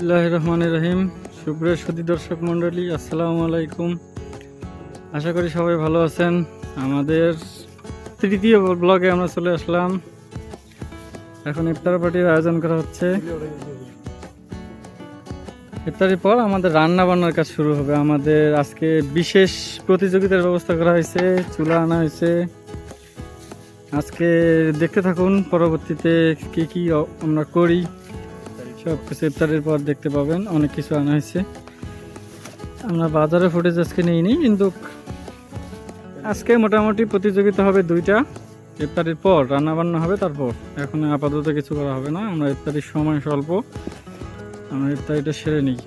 বিসমিল্লাহ রহমান রহিম। সুপ্রিয় সুদী দর্শক মণ্ডলী, আসসালামু আলাইকুম। আশা করি সবাই ভালো আছেন। আমাদের তৃতীয় ব্লগে আমরা চলে আসলাম। এখন ইফতার পার্টির আয়োজন করা হচ্ছে। ইফতারির পর আমাদের রান্না বান্নার কাজ শুরু হবে। আমাদের আজকে বিশেষ প্রতিযোগিতার ব্যবস্থা করা হয়েছে, চুলা আনা হয়েছে। আজকে দেখতে থাকুন, পরবর্তীতে কি কি আমরা করি। সব কিছু ইফতারের পর দেখতে পাবেন অনেক কিছু আনা হয়েছে। আমরা বাজারে ফুটেজ আজকে নিইনি কিন্তু আজকে মোটামুটি প্রতিযোগিতা হবে দুইটা। ইফতারির পর রান্না বান্না হবে তারপর এখন আপাতত কিছু করা হবে না। আমরা ইফতারির সময় স্বল্প। আমরা ইফতারিটা সেরে নিই।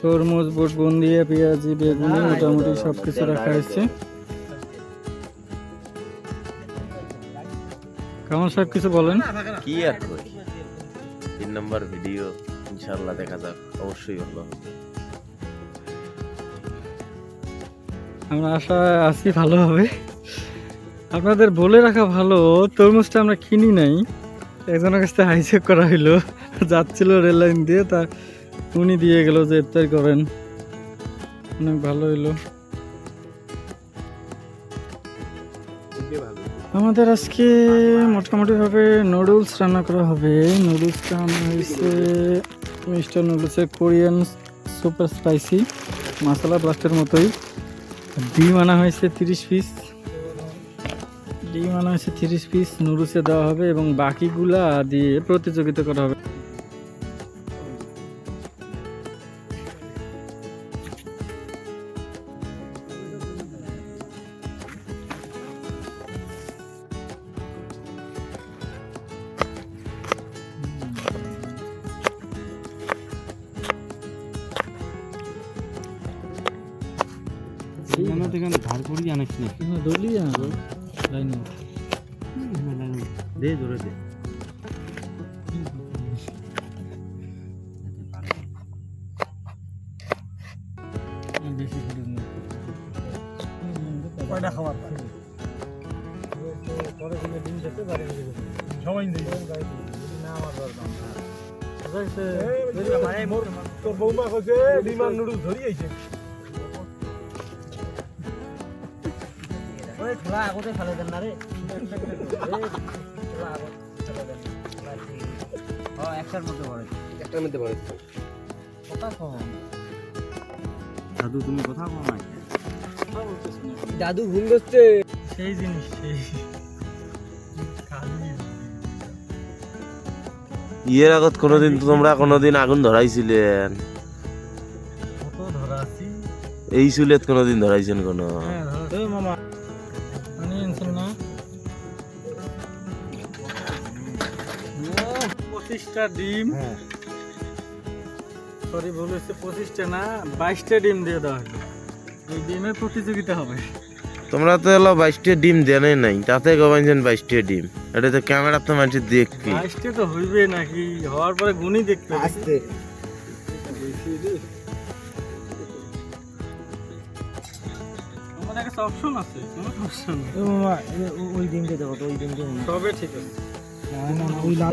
তরমুজ বুট বুন দিয়ে পেঁয়াজি বেগুনি মোটামুটি সব কিছু রাখা হয়েছে। কামাল সাহেব কিছু বলেন? কি আর করি? তিন নম্বর ভিডিও ইনশাল্লাহ দেখা যাক। অবশ্যই ভালো আমরা আশা আছি ভালো হবে। আপনাদের বলে রাখা ভালো তরমুজটা আমরা কিনি নাই। একজনের কাছ থেকে হাইচেক করা হইল। যাচ্ছিল রেল লাইন দিয়ে তা উনি দিয়ে গেল যে ইফতার করেন। অনেক ভালো হইল। আমাদের আজকে মোটামুটিভাবে নুডলস রান্না করা হবে। নুডলসটা রান্না হয়েছে মিস্টার নুডলসের কোরিয়ান সুপার স্পাইসি মশলা ব্লাস্টের মতোই। ডিম আনা হয়েছে তিরিশ পিস। ডিম আনা হয়েছে তিরিশ পিস, নুডলসে দেওয়া হবে এবং বাকিগুলা দিয়ে প্রতিযোগিতা করা হবে। ধার করি জানিস না দলিয়া লাইনে দে ধরে দে বেশি করে নিয়ে কয়টা খাবার সবাই তোর বৌমা কইছে বিমান নুডলস ধরি খেলা আগতে ফেলে দেন না রে। একটার মধ্যে পড়ে। একটার মধ্যে পড়ে। কথা কম। দাদু তুমি কথা না দাদু ভুল করছে। সেই জিনিস সেই ইয়ের আগত কোনোদিন তো তোমরা কোনোদিন আগুন ধরাইছিলেন এই চুলেত কোনোদিন ধরাইছেন কোনো? হ্যাঁ মামা। পঁচিশটা ডিম। হ্যাঁ। সরি ভুল হচ্ছে পঁচিশটা না বাইশটা ডিম দিয়ে দেওয়া হলো। এই ডিমের প্রতিযোগিতা হবে। তোমরা তো এলো বাইশটা ডিম দেনে নাই তাতে গবাইছেন বাইশটা ডিম। এটা তো ক্যামেরা তো মানুষ দেখবি। বাইশটা তো হইবে নাকি? হওয়ার পরে গুণই দেখতে আসতে। আমাদের কাছে অপশন আছে কোনো নেই। ওই দেখো তো ওই দিনকে তবে ঠিক আছে। না না ওই লাভ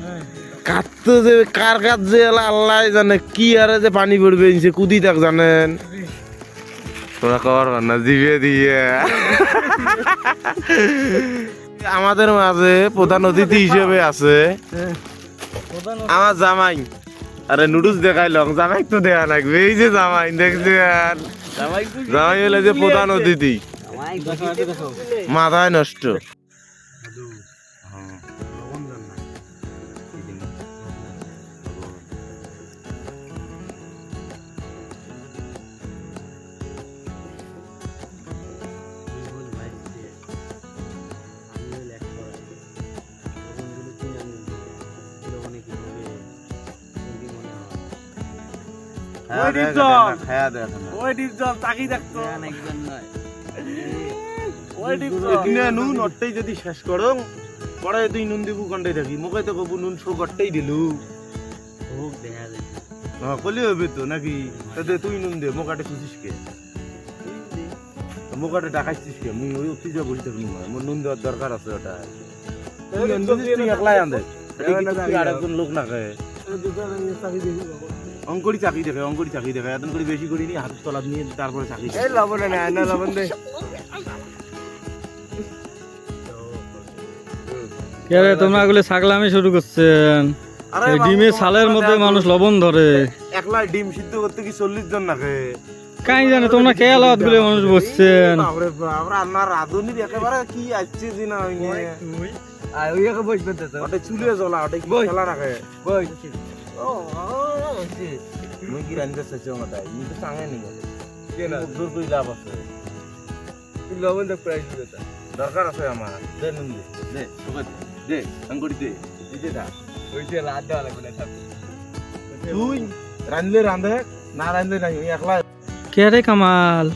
কাটতো যে কার কাজ যে আল্লাহ জানে কি আরে যে পানি পড়বে ইনছে কুদি তাক জানেন। তোমরা কবার না জিভে দিয়ে। আমাদের মাঝে প্রধান অতিথি হিসেবে আছে। আমার জামাই। আরে নুডলস দেখাইলাম জামাই তো দেয়া লাগবে এই যে জামাই দেখছেন? জামাই হলে যে প্রধান অতিথি। দেখো মাথায় নষ্ট। ওই দেখ, ডিপ জল। দেখ, খায়া দেখ ওই ডিপ তাকি দেখতো ওই ডিপ জল এখানে নুন যদি শেষ করো পরে তুই নুন দিবু কন্টাই থাকি মুখে তো কবু নুন শো করতেই দিলু। হ্যাঁ কলি হবে তো নাকি? তাতে তুই নুন দে মোকাটে খুঁজিস কে? মোকাটে ডাকাইছিস কে? মুই ওই অতি যা বসে থাকি না মোর নুন দেওয়ার দরকার আছে ওটা। তুই একলাই আনদে তুই আরেকজন লোক না খায় অঙ্করি চাকরি দেখে অঙ্করি চাকরি দেখে এত করে বেশি করি নি হাত তলা নিয়ে তারপরে চাকরি এই লবণ না না লবণ দে। কে রে তোমরা এগুলো ছাগলামি শুরু করছেন? আরে বাবু, ছালের মধ্যে মানুষ লবণ ধরে। একলা ডিম সিদ্ধ করতে কি চল্লিশ জন খায় কাই জানে তোমরা কে আলাদ বলে মানুষ বসছেন? বাপরে বাপ, রান্নার রাঁধুনির একেবারে কি আসছে যে না ওই। আর ওই একা বসবে তো ওটা চুলে জ্বলা ওটা। খেলা রাখে বই। মুই কি রান্ধতে চাইছো ওটাই মুই তো চাঙে নি দূর কই লাভ আছে তুই লবণ দে প্রাইস দিবে দরকার আছে আমার দে নুন দে দে তোকে দে আঙ্গুরি দে দিতে দা ওই যে লাদ দেওয়া লাগবে না তুই রান্ধলে রান্ধে না রান্ধলে নাই একলা কে রে কামাল?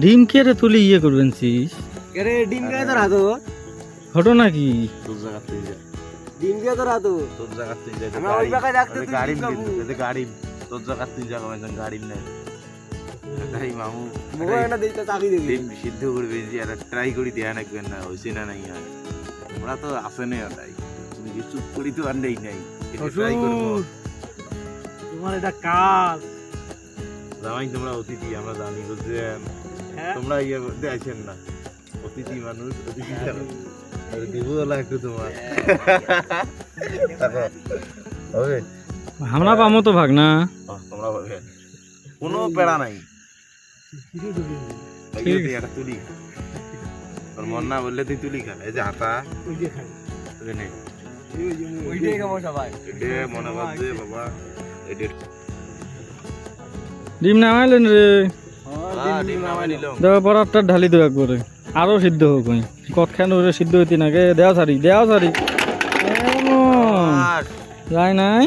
ডিম কে রে তুলে ইয়ে করবেন সিস আরে ডিম কে তো রাতো হটো নাকি তোর জায়গা তুই যা। ডিম কে তো রাতো তোর জায়গা তুই যা আমরা ওই জায়গায় রাখতে তুই গাড়ি ডিম দিতে গাড়ি তোর জায়গা তুই জায়গা মানে গাড়ি নাই। গাড়ি মামু মুখ না দিতে চাকরি দিবি। ডিম সিদ্ধ করবে যে আর ট্রাই করি দেয়া নাকবেন না হয়েছে না নাই আর। আমরা তো আসে নেই ওটাই তুমি কি চুপ করি তো আর নেই নাই। ট্রাই করব। তোমার এটা কাজ। জামাই তোমরা অতিথি আমরা জানি বুঝছেন হ্যাঁ? তোমরা ইয়ে করতে না। অতিথি মানুষ অতিথি দিব আমরা পামো তো ভাগ না? তোমরা কোনো পেড়া নাই। তুলি। তোর মন না বললে তুই তুলি খা। এই যে আটা ওই যে খাই। তুই নে। ওইটাই খাব সবাই। মনে করছে বাবা। ডিম নামাইলেন রে। হ্যাঁ ডিম নামাই নিলাম। দেওয়া পরারটা ঢালি দেওয়া একবারে। আরও সিদ্ধ হোক কতখান ওরে সিদ্ধ হইতে নাগে দেওয়া সারি দেওয়া সারি। যায় নাই?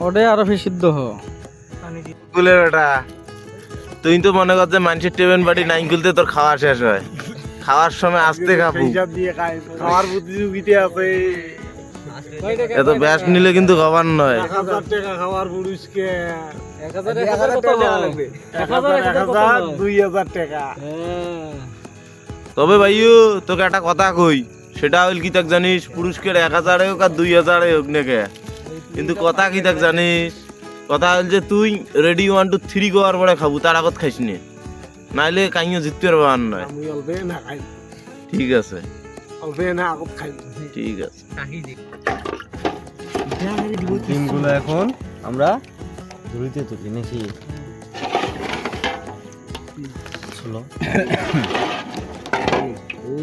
ওটে আরও সিদ্ধ হ। বেটা। তুই তো মনে করছে মানুষের টেবিল বাড়ি নাইন খুলতে তোর খাওয়া শেষ হয়। খাওয়ার সময় আসতে খাব। হিসাব দিয়ে খাই খাওয়ার প্রতিযোগিতা আছে। এত ব্যাস নিলে কিন্তু খাবার নয়। টাকা খাওয়ার পুরুষকে। এক হাজার টাকা এক হাজার এক হাজার দুই হাজার টাকা। তবে ভাইও তোকে একটা কথা কই সেটা হইল কি তাক জানিস পুরস্কার এক হাজারে হোক আর দুই হাজারে হোক নাকি? কিন্তু কথা কি তাক জানিস কথা হল যে তুই রেডি ওয়ান টু থ্রি গোয়ার পরে খাব তার আগত খাইস নি। নাইলে কাইও জিততে পারব আর নয় আমি অল্পে না খাই। ঠিক আছে। অল্পে না আগত খাই। ঠিক আছে। ডিমগুলো এখন আমরা ঝুড়িতে তুলি নাকি? চলো। আমরা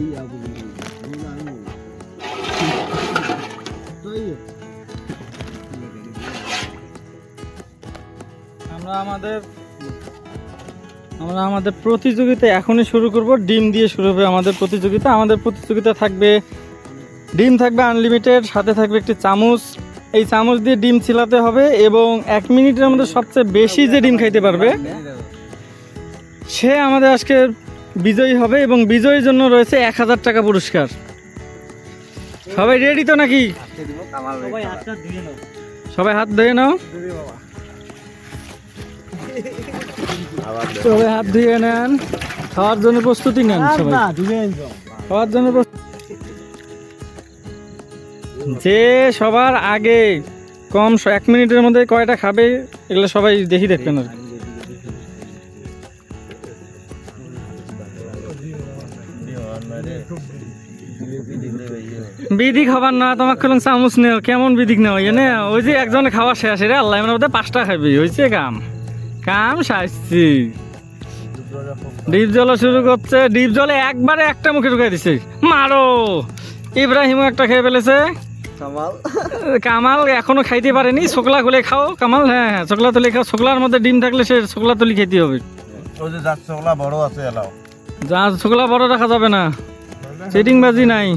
আমাদের আমরা আমাদের প্রতিযোগিতা এখনই শুরু করব। ডিম দিয়ে শুরু হবে আমাদের প্রতিযোগিতা। আমাদের প্রতিযোগিতা থাকবে, ডিম থাকবে আনলিমিটেড সাথে থাকবে একটি চামচ। এই চামচ দিয়ে ডিম ছিলাতে হবে এবং এক মিনিটের মধ্যে সবচেয়ে বেশি যে ডিম খাইতে পারবে, সে আমাদের আজকে বিজয়ী হবে এবং বিজয়ীর জন্য রয়েছে এক হাজার টাকা পুরস্কার। সবাই রেডি তো নাকি? সবাই হাত ধুয়ে নাও। সবাই হাত ধুয়ে নেন। খাওয়ার জন্য প্রস্তুতি নেন সবাই। খাওয়ার জন্য যে সবার আগে কম এক মিনিটের মধ্যে কয়টা খাবে এগুলো সবাই দেখি দেখবেন আর কি। বিধি খাবার না তোমার খেলাম চামচ নেও কেমন বিধি নেও? এনে ওই যে একজনে খাওয়া শেষ রে আল্লাহ মানে বোধহয় পাঁচটা খাবি হয়েছে কাম? কাম সাজছি ডিপ জল শুরু করছে ডিপ জলে একবারে একটা মুখে ঢুকাই দিছে। মারো! ইব্রাহিমও একটা খেয়ে ফেলেছে। কামাল। কামাল এখনও খাইতে পারেনি শোকলা খুলে খাও কামাল হ্যাঁ হ্যাঁ শোকলা তুলি খাও শোকলার মধ্যে ডিম থাকলে সে শোকলা তুলি খেতে হবে। ওই যে বড় আছে এলাও। যা শোকলা বড় রাখা যাবে না চিটিং বাজি নাই।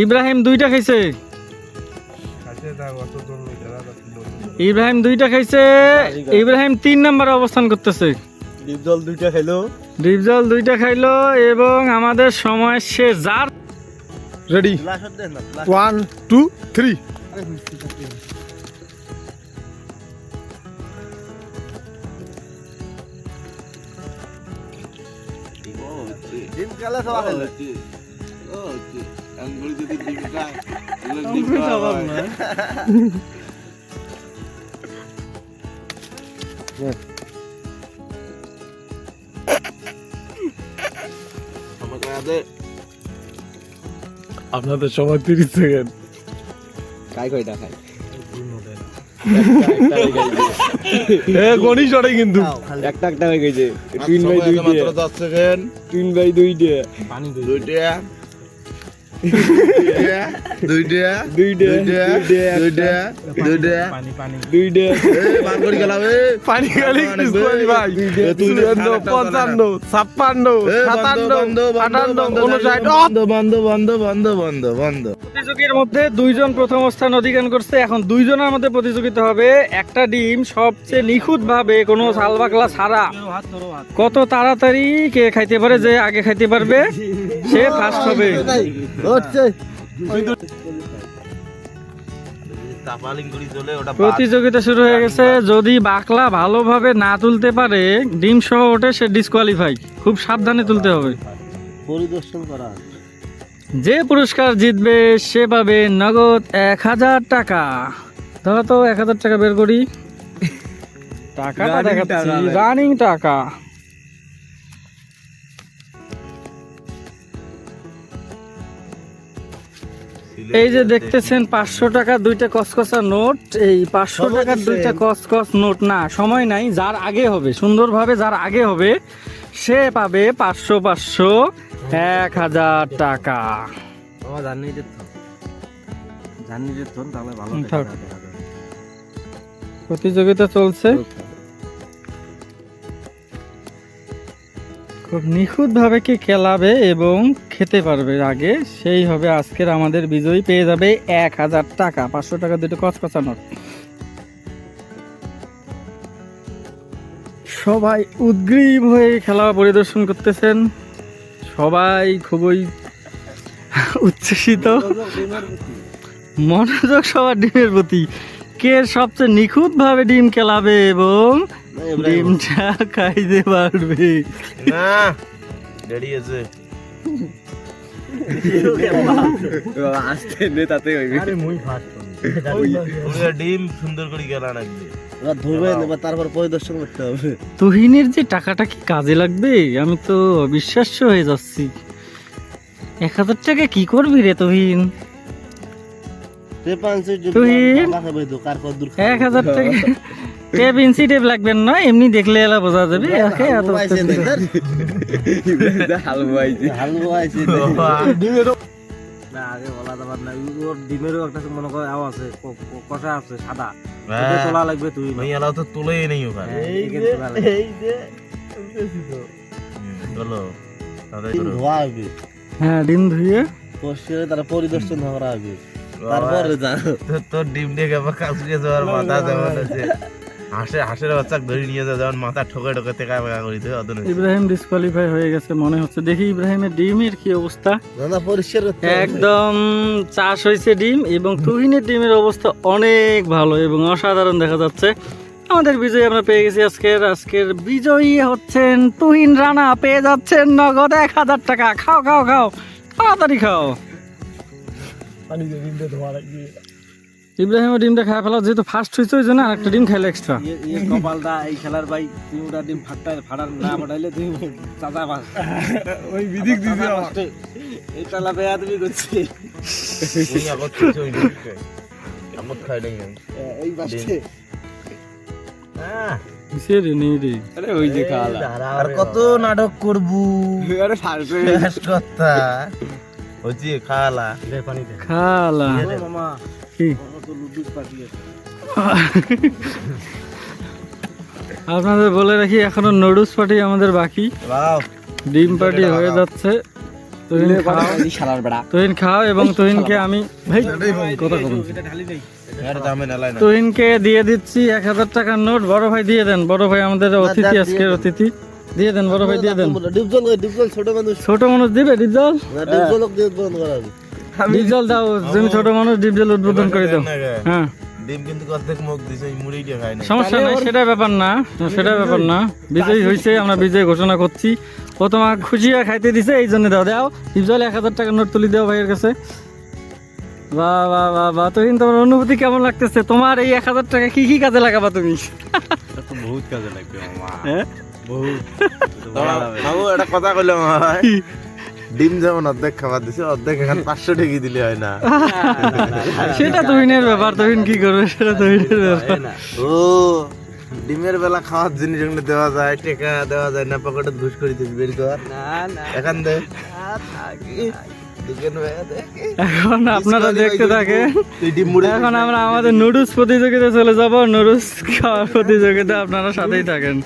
ইব্রাহিম দুইটা খাইছে। ইব্রাহিম দুইটা খাইছে ইব্রাহিম তিন নম্বরে অবস্থান করতেছে। ডিপ জল দুইটা খেলো ডিপ জল দুইটা খাইলো এবং আমাদের সময় সে যার রেডি ওয়ান টু থ্রি ডিম খেলা সব খেলো আপনাদের সময় তিরিশ সেকেন্ড। কাই কয়টা খাই কিন্তু। একটা একটা হয়ে গেছে। তিন বাই দুই দিয়ে। মাত্র দশ সেকেন্ড। তিন বাই দুই দিয়ে। দুইটা। প্রতিযোগীর মধ্যে দুইজন প্রথম স্থান অধিকার করছে। এখন দুইজনের মধ্যে প্রতিযোগিতা হবে। একটা ডিম সবচেয়ে নিখুঁত ভাবে কোনো সালবাকলা ছাড়া। কত তাড়াতাড়ি কে খাইতে পারে যে আগে খাইতে পারবে? সে ফার্স্ট হবে। প্রতিযোগিতা শুরু হয়ে গেছে। যদি বাকলা ভালোভাবে না তুলতে পারে ডিম সহ ওঠে সে ডিসকোয়ালিফাই খুব সাবধানে তুলতে হবে। পরিদর্শন করা যে পুরস্কার জিতবে সে পাবে নগদ এক হাজার টাকা। ধরো তো এক হাজার টাকা বের করি। টাকাটা দেখাচ্ছি। টাকা। রানিং টাকা। এই যে দেখতেছেন পাঁচশো টাকার দুইটা কসকসা নোট। এই পাঁচশো টাকার দুইটা। কসকস নোট। না সময় নাই যার আগে হবে সুন্দরভাবে যার আগে হবে সে পাবে পাঁচশো পাঁচশো এক হাজার টাকা। প্রতিযোগিতা জানি খুব নিখুঁতভাবে কে খেলাবে এবং খেতে পারবে আগে, সেই হবে আজকের আমাদের বিজয়ী, পেয়ে যাবে এক হাজার টাকা, পাঁচশো টাকা দুটো কচকচা নোট সবাই উদ্গ্রীব হয়ে খেলা পরিদর্শন করতেছেন। সবাই খুবই উচ্ছ্বসিত। মনোযোগ সবার ডিমের প্রতি। কে সবচেয়ে নিখুঁতভাবে ডিম খেলাবে এবং ডিমটা খাইতে পারবে। না রেডি আছে আসতে নে তাতে হইবে। পুরো ডিম সুন্দর করে গেলা নাকি এবার ধরবেন এবার তারপর পরিদর্শন করতে হবে। তুহিনের যে টাকাটা কি কাজে লাগবে? আমি তো অবিশ্বাস্য হয়ে যাচ্ছি। এক হাজার টাকা কি করবি রে তুহিন? এক হাজার টাকা। টেপ ইঞ্চি টেপ লাগবেন না এমনি দেখলে এলা বোঝা যাবে। একে এত হালুয়া আইছে হালুয়া আইছে। না আগে বলা যাবার না। ওর ডিমেরও একটা মনে করে আও আছে ক- ক- কষা আছে সাদা। তোলা লাগবে তুই ভাই এলাও তো তুলেই নেই ওখানে। হ্যাঁ। চলো। ধোয়া হবে। হ্যাঁ ডিম ধুয়ে। তারা পরিদর্শন করা হবে। তারপরে তোর ডিম যাওয়ার মাথা যেমন আছে। হাঁসে হাঁসের বাচ্চা ধরে নিয়ে যা যেমন মাথা ঠোকে ঠোকে বেকা করি। ইব্রাহিম ডিসকোয়ালিফাই হয়ে গেছে মনে হচ্ছে। দেখি ইব্রাহিমের ডিমের কি অবস্থা। না পরিষ্কার একদম চাষ হয়েছে ডিম এবং তুহিনের ডিমের অবস্থা অনেক ভালো এবং অসাধারণ দেখা যাচ্ছে। আমাদের বিজয়ী আমরা পেয়ে গেছি আজকের আজকের বিজয়ী হচ্ছেন তুহিন রানা। পেয়ে যাচ্ছেন নগদ এক হাজার টাকা। খাও খাও খাও। তাড়াতাড়ি খাও। ডিমটা ধোয়া লাগবে। ইব্রাহিমের ডিমটা ফেলা যেহেতু ফার্স্ট হয়েছে ওই জন্য আরেকটা ডিম খাইলে এক্সট্রা ইয়ে- ইয়ে কপালটা এই খেলার ভাই তুমি ওটা ডিম ফাটটা ফাটার না ফাটাইলে তুমি চাচা পাস ওই বিদিক দিদি এই তালা বেয়া তুমি করছি। তুই আগত কিছু হইনি। আগত খাই নাই এই রে নেই আরে ওই যে খালা আর কত নাটক করবু? আরে শেষ কথা। হচ্ছে খালা খালা কি আপনাদের বলে রাখি এখনও নুডলস পার্টি আমাদের বাকি। ডিম পার্টি হয়ে যাচ্ছে। তুহিন খাও। এবং তুহিনকে আমি ভাই কথা তুহিনকে দিয়ে দিচ্ছি এক হাজার টাকার নোট বড় ভাই দিয়ে দেন। বড় ভাই আমাদের অতিথি আজকের অতিথি। দিয়ে দেন বড় ভাই দিয়ে দেন। ডিপজল ডিপজল ছোট মানুষ। ছোট মানুষ দিবে ডিপজল? ডিপজল দিয়ে বন্ধ করাবি ডিপজল দাও তুমি ছোট মানুষ ডিপজল উদ্বোধন করে দাও। হ্যাঁ। ডিম কিন্তু অর্ধেক মুখ দিছে এই মুড়িটা খাই না। সমস্যা নাই সেটা ব্যাপার না সেটা ব্যাপার না। বিজয়ী হয়েছে আমরা বিজয় ঘোষণা করছি। ও তোমাকে খুশি হয়ে খাইতে দিছে এই জন্য দাও দাও। ডিপজল এক হাজার টাকার নোট তুলি দাও ভাইয়ের কাছে। বাহ বাহ বাহ বাহ তুহিন তোমার অনুভূতি কেমন লাগতেছে? তোমার এই এক হাজার টাকা কি কি কাজে লাগাবা তুমি? বহুত কাজে লাগবে হ্যাঁ? বাবু একটা কথা কইলাম ডিম যেমন অর্ধেক খাবার দিছে অর্ধেক এখন পাঁচশো টাকি দিলে হয় না। সেটা তুহিনের ব্যাপার তুহিন কি করবে সেটা তুহিনের ব্যাপার। ও ডিমের বেলা খাওয়ার জিনিস এগুলো দেওয়া যায় টেকা দেওয়া যায় না পকেটে ঘুষ করে দিস বের কর। না না। এখান দে। দে। এখন আপনারা দেখতে থাকেন। তুই ডিম মুড়ি এখন আমরা আমাদের নুডলস প্রতিযোগিতা চলে যাব। নুডলস খাওয়ার প্রতিযোগিতা আপনারা সাথেই থাকেন।